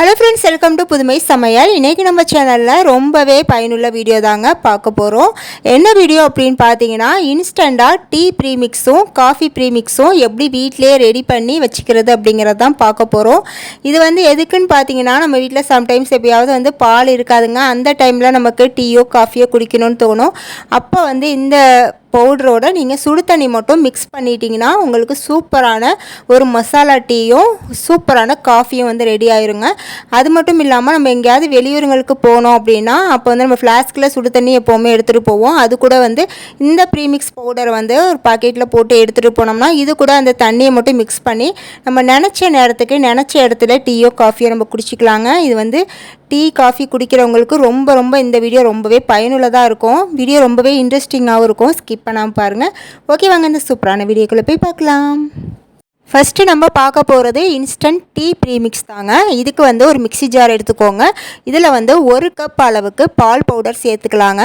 Hello friends welcome to புதுமை சமையல் இன்றைக்கி நம்ம சேனலில் ரொம்பவே பயனுள்ள வீடியோ தாங்க பார்க்க போகிறோம் என்ன வீடியோ அப்படின்னு பார்த்தீங்கன்னா இன்ஸ்டண்ட்டாக டீ ப்ரீமிக்ஸும் காஃபி ப்ரீமிக்ஸும் எப்படி வீட்டிலேயே ரெடி பண்ணி வச்சுக்கிறது அப்படிங்கிறது தான் பார்க்க போகிறோம் இது வந்து எதுக்குன்னு பார்த்தீங்கன்னா நம்ம வீட்டில் சம்டைம்ஸ் எப்பயாவது வந்து பால் இருக்காதுங்க. அந்த டைமில் நமக்கு டீயோ காஃபியோ குடிக்கணும்னு தோணும். அப்போ வந்து இந்த பவுடரோட நீங்கள் சுடு தண்ணி மட்டும் மிக்ஸ் பண்ணிட்டீங்கன்னா உங்களுக்கு சூப்பரான ஒரு மசாலா டீயும் சூப்பரான காஃபியும் வந்து ரெடி ஆயிருங்க. அது மட்டும் இல்லாமல் நம்ம எங்கேயாவது வெளியூருங்களுக்கு போனோம் அப்படின்னா அப்போ வந்து நம்ம ஃப்ளாஸ்கில் சுடு தண்ணி எப்போவுமே எடுத்துகிட்டு போவோம். அது கூட வந்து இந்த ப்ரீமிக்ஸ் பவுடரை வந்து ஒரு பாக்கெட்டில் போட்டு எடுத்துகிட்டு போனோம்னா இது கூட அந்த தண்ணியை மட்டும் மிக்ஸ் பண்ணி நம்ம நினச்ச நேரத்துக்கு நினச்ச இடத்துல டீயோ காஃபியோ நம்ம குடிச்சிக்கலாங்க. இது வந்து டீ காஃபி குடிக்கிறவங்களுக்கு ரொம்ப ரொம்ப இந்த வீடியோ ரொம்பவே பயனுள்ளதாக இருக்கும். வீடியோ ரொம்பவே இன்ட்ரெஸ்டிங்காகவும் இருக்கும். ஸ்கிப் பண்ணாமல் பாருங்கள் ஓகே வாங்க இந்த சூப்பரான வீடியோக்குள்ளே போய் பார்க்கலாம். ஃபஸ்ட்டு நம்ம பார்க்க போகிறது இன்ஸ்டன்ட் டீ ப்ரீமிக்ஸ் தாங்க. இதுக்கு வந்து ஒரு மிக்ஸி ஜார் எடுத்துக்கோங்க. இதில் வந்து ஒரு கப் அளவுக்கு பால் பவுடர் சேர்த்துக்கலாங்க.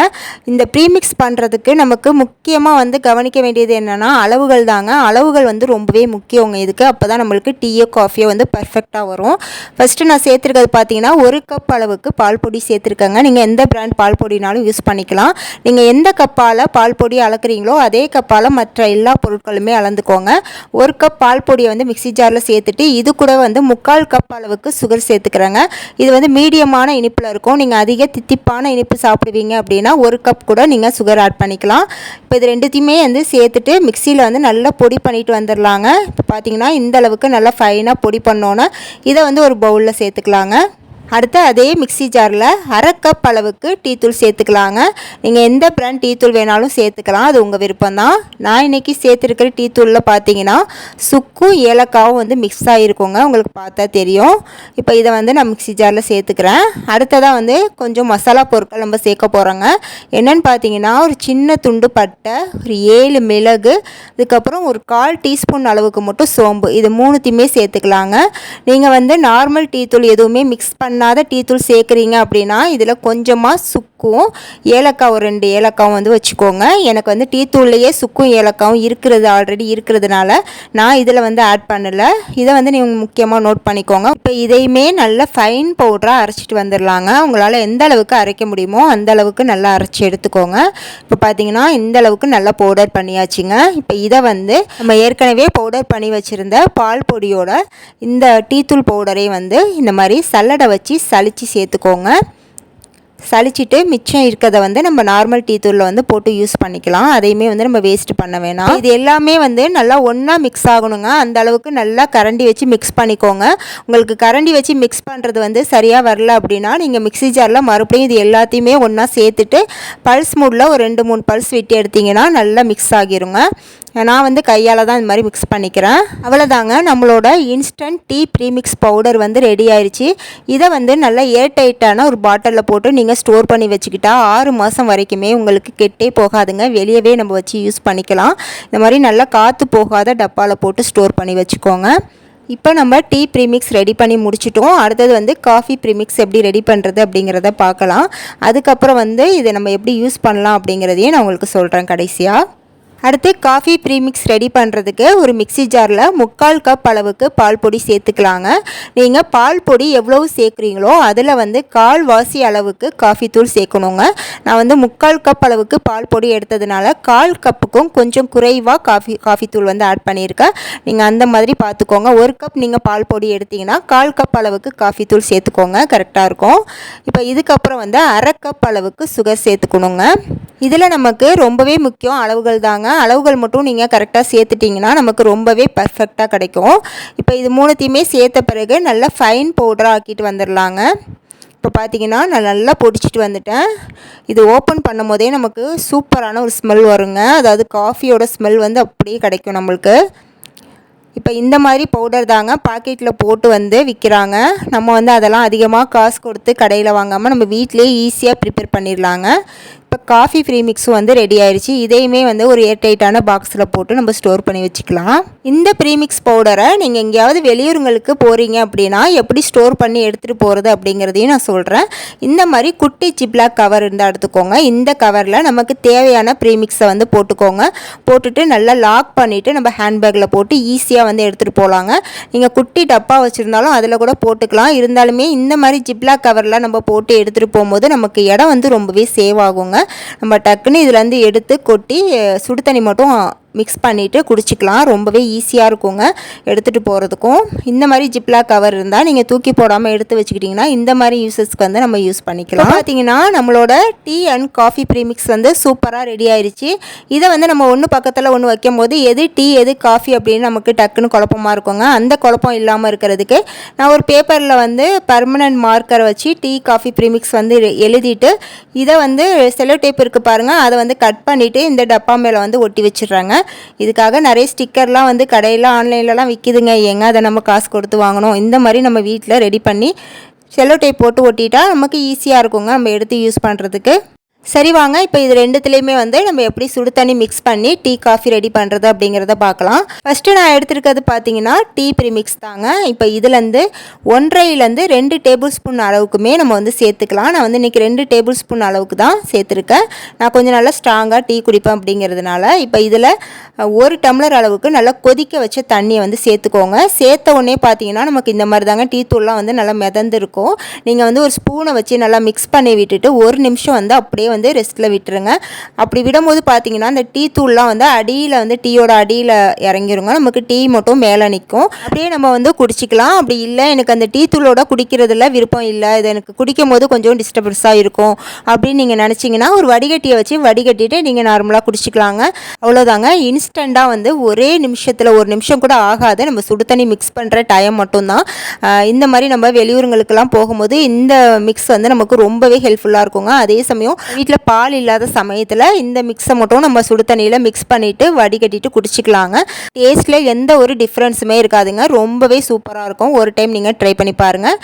இந்த ப்ரீமிக்ஸ் பண்ணுறதுக்கு நமக்கு முக்கியமாக வந்து கவனிக்க வேண்டியது என்னென்னா அளவுகள் தாங்க. அளவுகள் வந்து ரொம்பவே முக்கியங்க. இதுக்கு அப்போ தான் நம்மளுக்கு டீயோ காஃபியோ வந்து பர்ஃபெக்டாக வரும். ஃபஸ்ட்டு நான் சேர்த்துருக்கிறது பார்த்தீங்கன்னா ஒரு கப் அளவுக்கு பால் பொடி சேர்த்துருக்கேங்க. நீங்கள் எந்த பிராண்ட் பால் பொடினாலும் யூஸ் பண்ணிக்கலாம். நீங்கள் எந்த கப்பால் பால் பொடி அளக்குறீங்களோ அதே கப்பால் மற்ற எல்லா பொருட்களுமே அளந்துக்கோங்க. ஒரு கப் பால் பொடியை வந்து மிக்ஸி ஜாரில் சேர்த்துட்டு இது கூட வந்து முக்கால் கப் அளவுக்கு சுகர் சேர்த்துக்கிறாங்க. இது வந்து மீடியமான இனிப்பில் இருக்கும். நீங்கள் அதிக தித்திப்பான இனிப்பு சாப்பிடுவீங்க அப்படின்னா ஒரு கப் கூட நீங்கள் சுகர் ஆட் பண்ணிக்கலாம். இப்போ இது ரெண்டுத்தையுமே வந்து சேர்த்துட்டு மிக்சியில் வந்து நல்லா பொடி பண்ணிட்டு வந்துடலாங்க இப்போ பார்த்தீங்கன்னா இந்த அளவுக்கு நல்லா ஃபைனாக பொடி பண்ணோன்னே இதை வந்து ஒரு பவுலில் சேர்த்துக்கலாங்க. அடுத்து அதே மிக்ஸி ஜாரில் அரை கப் அளவுக்கு டீத்தூள் சேர்த்துக்கலாங்க. நீங்கள் எந்த பிராண்ட் டீத்தூள் வேணாலும் சேர்த்துக்கலாம். அது உங்கள் விருப்பம் தான் நான் இன்றைக்கி சேர்த்துருக்கிற டீத்தூளில் பார்த்தீங்கன்னா சுக்கும் ஏலக்காவும் வந்து மிக்ஸ் ஆகிருக்குங்க உங்களுக்கு பார்த்தா தெரியும். இப்போ இதை வந்து நான் மிக்ஸி ஜாரில் சேர்த்துக்கிறேன். அடுத்ததாக வந்து கொஞ்சம் மசாலா பொருட்கள் நம்ம சேர்க்க போகிறோங்க என்னென்னு பார்த்தீங்கன்னா ஒரு சின்ன துண்டு பட்டை ஒரு ஏழு மிளகு அதுக்கப்புறம் ஒரு கால் டீஸ்பூன் அளவுக்கு மட்டும் சோம்பு. இது மூணுத்தையுமே சேர்த்துக்கலாங்க. நீங்கள் வந்து நார்மல் டீத்தூள் எதுவுமே மிக்ஸ் பண்ண பண்ணாத டீ தூள் சேர்க்குறீங்க அப்படின்னா இதில் கொஞ்சமாக சுக்கும் ஏலக்காய் ஒரு ரெண்டு ஏலக்காவும் வந்து வச்சுக்கோங்க. எனக்கு வந்து டீ தூள்லையே சுக்கும் ஏலக்காவும் இருக்கிறது ஆல்ரெடி இருக்கிறதுனால நான் இதில் வந்து ஆட் பண்ணலை. இதை வந்து நீங்கள் முக்கியமாக நோட் பண்ணிக்கோங்க. இப்போ இதையுமே நல்ல ஃபைன் பவுடராக அரைச்சிட்டு வந்துடலாங்க உங்களால் எந்த அளவுக்கு அரைக்க முடியுமோ அந்த அளவுக்கு நல்லா அரைச்சி எடுத்துக்கோங்க. இப்போ பார்த்தீங்கன்னா இந்த அளவுக்கு நல்லா பவுடர் பண்ணியாச்சுங்க. இப்போ இதை வந்து நம்ம ஏற்கனவே பவுடர் பண்ணி வச்சுருந்த பால் பொடியோட இந்த டீத்தூள் பவுடரை வந்து இந்த மாதிரி சல்லடை வச்சு சளிச்சு சேர்த்துக்கோங்க. சலிச்சிட்டு மிச்சம் இருக்கிறத வந்து நம்ம நார்மல் டீ தூளில் வந்து போட்டு யூஸ் பண்ணிக்கலாம். அதையுமே வந்து நம்ம வேஸ்ட் பண்ண வேணாம். இது எல்லாமே வந்து நல்லா ஒன்றா மிக்ஸ் ஆகணுங்க. அந்த அளவுக்கு நல்லா கரண்டி வச்சு மிக்ஸ் பண்ணிக்கோங்க. உங்களுக்கு கரண்டி வச்சு மிக்ஸ் பண்ணுறது வந்து சரியாக வரல அப்படின்னா நீங்கள் மிக்ஸி ஜாரில் மறுபடியும் இது எல்லாத்தையுமே ஒன்றா சேர்த்துட்டு பல்ஸ் மூடில் ஒரு ரெண்டு மூணு பல்ஸ் விட்டு எடுத்திங்கன்னா நல்லா மிக்ஸ் ஆகிருங்க. நான் வந்து கையால் தான் இந்த மாதிரி மிக்ஸ் பண்ணிக்கிறேன். அவ்வளோதாங்க நம்மளோட இன்ஸ்டன்ட் டீ ப்ரீமிக்ஸ் பவுடர் வந்து ரெடி ஆயிடுச்சு இதை வந்து நல்லா ஏர் டைட்டான ஒரு பாட்டிலில் போட்டு நீங்கள் ஸ்டோர் பண்ணி வச்சுக்கிட்டா ஆறு மாதம் வரைக்குமே உங்களுக்கு கெட்டே போகாதுங்க. வெளியவே நம்ம வச்சு யூஸ் பண்ணிக்கலாம். இந்த மாதிரி நல்லா காற்று போகாத டப்பாவில் போட்டு ஸ்டோர் பண்ணி வச்சுக்கோங்க. இப்போ நம்ம டீ ப்ரீமிக்ஸ் ரெடி பண்ணி முடிச்சிட்டோம். அடுத்தது வந்து காஃபி ப்ரீமிக்ஸ் எப்படி ரெடி பண்ணுறது அப்படிங்கிறத பார்க்கலாம். அதுக்கப்புறம் வந்து இதை நம்ம எப்படி யூஸ் பண்ணலாம் அப்படிங்கிறதையும் நான் உங்களுக்கு சொல்கிறேன் கடைசியாக அடுத்து காஃபி ப்ரீமிக்ஸ் ரெடி பண்ணுறதுக்கு ஒரு மிக்ஸி ஜாரில் முக்கால் கப் அளவுக்கு பால் பொடி சேர்த்துக்கலாங்க. நீங்கள் பால் பொடி எவ்வளவு சேர்க்குறீங்களோ அதில் வந்து கால் வாசி அளவுக்கு காஃபி தூள் சேர்க்கணுங்க. நான் வந்து முக்கால் கப் அளவுக்கு பால் பொடி எடுத்ததுனால கால் கப்புக்கும் கொஞ்சம் குறைவாக காஃபி காஃபி தூள் வந்து ஆட் பண்ணியிருக்கேன். நீங்கள் அந்த மாதிரி பார்த்துக்கோங்க. ஒரு கப் நீங்கள் பால் பொடி எடுத்தீங்கன்னா கால் கப் அளவுக்கு காஃபி தூள் சேர்த்துக்கோங்க. கரெக்டாக இருக்கும். இப்போ இதுக்கப்புறம் வந்து அரை கப் அளவுக்கு சுகர் சேர்த்துக்கணுங்க. இதில் நமக்கு ரொம்பவே முக்கியம் அளவுகள் தாங்க. அளவுகள் மட்டும் நீங்கள் கரெக்டாக சேர்த்துட்டிங்கன்னா நமக்கு ரொம்பவே பர்ஃபெக்டாக கிடைக்கும். இப்போ இது மூணுத்தையுமே சேர்த்த பிறகு நல்லா ஃபைன் பவுடராக ஆக்கிட்டு வந்துடலாங்க இப்போ பார்த்தீங்கன்னா நான் நல்லா பொடிச்சிட்டு வந்துட்டேன். இது ஓப்பன் பண்ணும் போதே நமக்கு சூப்பரான ஒரு ஸ்மெல் வருங்க. அதாவது காஃபியோட ஸ்மெல் வந்து அப்படியே கிடைக்கும் நம்மளுக்கு. இப்போ இந்த மாதிரி பவுடர் தாங்க பாக்கெட்டில் போட்டு வந்து விற்கிறாங்க நம்ம வந்து அதெல்லாம் அதிகமாக காசு கொடுத்து கடையில் வாங்காமல் நம்ம வீட்டிலே ஈஸியாக ப்ரிப்பேர் பண்ணிடலாங்க காஃபி ஃப்ரீமிக்ஸும் வந்து ரெடி ஆயிடுச்சு இதையுமே வந்து ஒரு ஏர்டைட்டான பாக்ஸில் போட்டு நம்ம ஸ்டோர் பண்ணி வச்சுக்கலாம். இந்த ப்ரீமிக்ஸ் பவுடரை நீங்கள் எங்கேயாவது வெளியூருங்களுக்கு போகிறீங்க அப்படின்னா எப்படி ஸ்டோர் பண்ணி எடுத்துகிட்டு போகிறது அப்படிங்கிறதையும் நான் சொல்கிறேன் இந்த மாதிரி குட்டி ஜிப்லாக் கவர் இருந்தால் எடுத்துக்கோங்க. இந்த கவரில் நமக்கு தேவையான ப்ரீமிக்ஸை வந்து போட்டுக்கோங்க. போட்டுட்டு நல்லா லாக் பண்ணிவிட்டு நம்ம ஹேண்ட்பேக்கில் போட்டு ஈஸியாக வந்து எடுத்துகிட்டு போகலாங்க நீங்கள் குட்டி டப்பா வச்சுருந்தாலும் அதில் கூட போட்டுக்கலாம். இருந்தாலுமே இந்த மாதிரி ஜிப்லாக் கவரில் நம்ம போட்டு எடுத்துகிட்டு போகும்போது நமக்கு இடம் வந்து ரொம்பவே சேவ் ஆகுங்க. நம்ம டக்குன்னு இதுலேருந்து எடுத்து கொட்டி சுடு தண்ணி மட்டும் மிக்ஸ் பண்ணிவிட்டு குடிச்சிக்கலாம். ரொம்பவே ஈஸியாக இருக்குங்க. எடுத்துகிட்டு போகிறதுக்கும் இந்த மாதிரி ஜிப்லா கவர் இருந்தால் நீங்கள் தூக்கி போடாமல் எடுத்து வச்சுக்கிட்டிங்கன்னா இந்த மாதிரி யூசஸ்க்கு வந்து நம்ம யூஸ் பண்ணிக்கலாம். பார்த்தீங்கன்னா நம்மளோட டீ அண்ட் காஃபி ப்ரீமிக்ஸ் வந்து சூப்பராக ரெடி ஆயிடுச்சு இதை வந்து நம்ம ஒன்று பக்கத்தில் ஒன்று வைக்கும் போது எது டீ எது காஃபி அப்படின்னு நமக்கு டக்குன்னு குழப்பமாக இருக்குங்க. அந்த குழப்பம் இல்லாமல் இருக்கிறதுக்கு நான் ஒரு பேப்பரில் வந்து பர்மனன்ட் மார்க்கரை வச்சு டீ காஃபி ப்ரீமிக்ஸ் வந்து எழுதிட்டு இதை வந்து செலோ டேப் இருக்குது பாருங்கள் அதை வந்து கட் பண்ணிவிட்டு இந்த டப்பா மேலே வந்து ஒட்டி வச்சிடுறாங்க. இதுக்காக நிறைய ஸ்டிக்கர்லாம் வந்து கடையில் ஆன்லைன்லலாம் விற்கிதுங்க எங்க அதை நம்ம காசு கொடுத்து வாங்கணும். இந்த மாதிரி நம்ம வீட்டில் ரெடி பண்ணி செல்லோ டைப் போட்டு ஒட்டிட்டா நமக்கு ஈஸியாக இருக்குங்க. நம்ம எடுத்து யூஸ் பண்ணுறதுக்கு சரி வாங்க இப்போ இது ரெண்டுத்துலேயுமே வந்து நம்ம எப்படி சுடு தண்ணி மிக்ஸ் பண்ணி டீ காஃபி ரெடி பண்ணுறது அப்படிங்கிறத பார்க்கலாம் ஃபஸ்ட்டு நான் எடுத்துருக்கிறது பார்த்தீங்கன்னா டீ ப்ரீமிக்ஸ் தாங்க. இப்போ இதுலேருந்து ஒன்றரைலேருந்து ரெண்டு டேபிள் ஸ்பூன் அளவுக்குமே நம்ம வந்து சேர்த்துக்கலாம். நான் வந்து இன்றைக்கி ரெண்டு டேபிள் ஸ்பூன் அளவுக்கு தான் சேர்த்துருக்கேன். நான் கொஞ்சம் நல்லா ஸ்ட்ராங்காக டீ குடிப்பேன் அப்படிங்கிறதுனால இப்போ இதில் ஒரு டம்ளர் அளவுக்கு நல்லா கொதிக்க வச்ச தண்ணியை வந்து சேர்த்துக்கோங்க. சேர்த்த உடனே பார்த்தீங்கன்னா நமக்கு இந்த மாதிரி தாங்க டீ தூள்லாம் வந்து நல்லா மிதந்துருக்கும். நீங்கள் வந்து ஒரு ஸ்பூனை வச்சு நல்லா மிக்ஸ் பண்ணி விட்டுட்டு ஒரு நிமிஷம் வந்து அப்படியே வந்து ரெஸ்ட்டில் விட்டுருங்க. அப்படி விடும்போது பார்த்தீங்கன்னா அந்த டீ தூள்லாம் வந்து அடியில் வந்து டீயோட அடியில் இறங்கிருங்க. நமக்கு டீ மட்டும் மேலே நிற்கும் அப்படியே நம்ம வந்து குடிச்சிக்கலாம். அப்படி இல்லை எனக்கு அந்த டீ தூளோட குடிக்கிறதுல விருப்பம் இல்லை. இது எனக்கு குடிக்கும் போது கொஞ்சம் டிஸ்டர்பன்ஸாக இருக்கும். அப்படின்னு நீங்கள் நினச்சிங்கன்னா ஒரு வடிகட்டியை வச்சு வடிகட்டிட்டு நீங்கள் நார்மலாக குடிச்சிக்கலாங்க. அவ்வளோதாங்க இன்ஸ்டண்ட்டாக வந்து ஒரே நிமிஷத்தில் ஒரு நிமிஷம் கூட ஆகாது. நம்ம சுடு தண்ணி மிக்ஸ் பண்ணுற டைம் மட்டும்தான் இந்த மாதிரி நம்ம வெளியூருங்களுக்கெல்லாம் போகும்போது இந்த மிக்ஸ் வந்து நமக்கு ரொம்பவே ஹெல்ப்ஃபுல்லாக இருக்குங்க. அதே சமயம் வீட்டில் பால் இல்லாத சமயத்தில் இந்த மிக்ஸை மட்டும் நம்ம சுடு தண்ணியில் மிக்ஸ் பண்ணிவிட்டு வடிகட்டிட்டு குடிச்சிக்கலாங்க. டேஸ்ட்டில் எந்த ஒரு டிஃப்ரென்ஸுமே இருக்காதுங்க. ரொம்பவே சூப்பராக இருக்கும். ஒரு டைம் நீங்கள் ட்ரை பண்ணி பாருங்கள்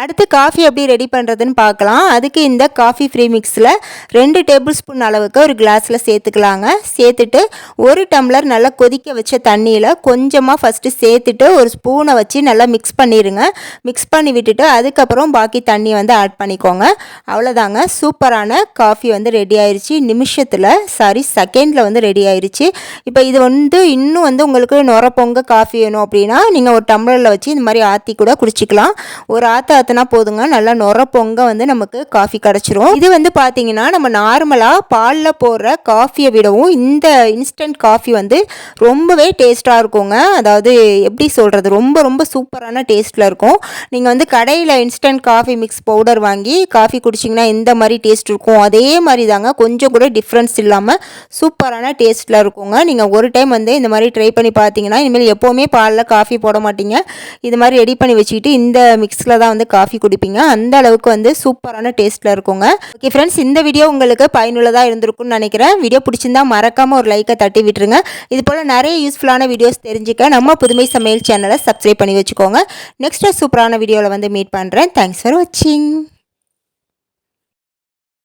அடுத்து காஃபி எப்படி ரெடி பண்ணுறதுன்னு பார்க்கலாம். அதுக்கு இந்த காஃபி ஃப்ரீ மிக்ஸில் ரெண்டு டேபிள் ஸ்பூன் அளவுக்கு ஒரு கிளாஸில் சேர்த்துக்கலாங்க. சேர்த்துட்டு ஒரு டம்ளர் நல்லா கொதிக்க வச்ச தண்ணியில் கொஞ்சமாக ஃபஸ்ட்டு சேர்த்துட்டு ஒரு ஸ்பூனை வச்சு நல்லா மிக்ஸ் பண்ணிடுங்க மிக்ஸ் பண்ணி விட்டுட்டு அதுக்கப்புறம் பாக்கி தண்ணி வந்து ஆட் பண்ணிக்கோங்க. அவ்வளோதாங்க சூப்பரான காஃபி வந்து ரெடி ஆயிடுச்சு நிமிஷத்தில் சாரி செகண்டில் வந்து ரெடி ஆயிடுச்சு இப்போ இது வந்து இன்னும் வந்து உங்களுக்கு நுரப்பொங்க பொங்க காஃபி வேணும் அப்படின்னா நீங்கள் ஒரு டம்ளரில் வச்சு இந்த மாதிரி ஆற்றி கூட குடிச்சிக்கலாம். ஒரு ஆற்ற ஆற்றினா போதுங்க. நல்லா நுர பொங்க வந்து நமக்கு காஃபி கிடச்சிரும். இது வந்து பார்த்தீங்கன்னா நம்ம நார்மலாக பாலில் போடுற காஃபியை விடவும் இந்த இன்ஸ்டன்ட் காஃபி வந்து ரொம்பவே டேஸ்ட்டாக இருக்குங்க. அதாவது எப்படி சொல்கிறது ரொம்ப ரொம்ப சூப்பரான டேஸ்ட்டில் இருக்கும். நீங்கள் வந்து கடையில் இன்ஸ்டன்ட் காஃபி மிக்ஸ் பவுடர் வாங்கி காஃபி குடிச்சிங்கன்னா எந்த மாதிரி டேஸ்ட் இருக்கும். அதே மாதிரி தாங்க கொஞ்சம் கூட டிஃப்ரென்ஸ் இல்லாமல் சூப்பரான டேஸ்ட்டில் இருக்குங்க. நீங்கள் ஒரு டைம் வந்து இந்த மாதிரி ட்ரை பண்ணி பார்த்தீங்கன்னா இனிமேல் எப்போவுமே பாலில் காஃபி போட மாட்டீங்க. இது மாதிரி ரெடி பண்ணி வச்சுக்கிட்டு இந்த மிக்ஸில் தான் வந்து காஃபி குடிப்பீங்க. அந்த அளவுக்கு வந்து சூப்பரான டேஸ்ட்டில் இருக்குங்க. ஓகே ஃப்ரெண்ட்ஸ் இந்த வீடியோ உங்களுக்கு பயனுள்ளதாக இருந்திருக்கும்னு நினைக்கிறேன். வீடியோ பிடிச்சிருந்தா மறக்காமல் ஒரு லைக்கை தட்டி விட்டுருங்க. இது போல் நிறைய யூஸ்ஃபுல்லான வீடியோஸ் தெரிஞ்சுக்க நம்ம புதுமை சமையல் சேனலை சப்ஸ்கிரைப் பண்ணி வச்சுக்கோங்க. நெக்ஸ்ட்டு சூப்பரான வீடியோவில் வந்து மீட் பண்ணுறேன் தேங்க்ஸ் ஃபார் வாட்சிங்